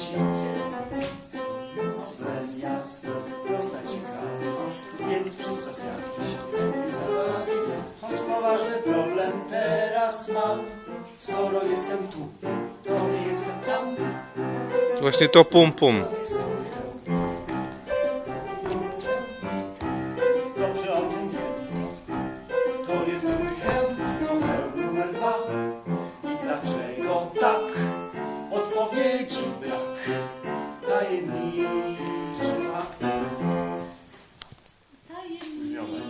życie Nowe miasto, prosta ciekawość Więc przez czas jakiś nie zabawi Choć poważny problem teraz mam Skoro jestem tu, to nie jestem tam Właśnie to pum pum. to fuck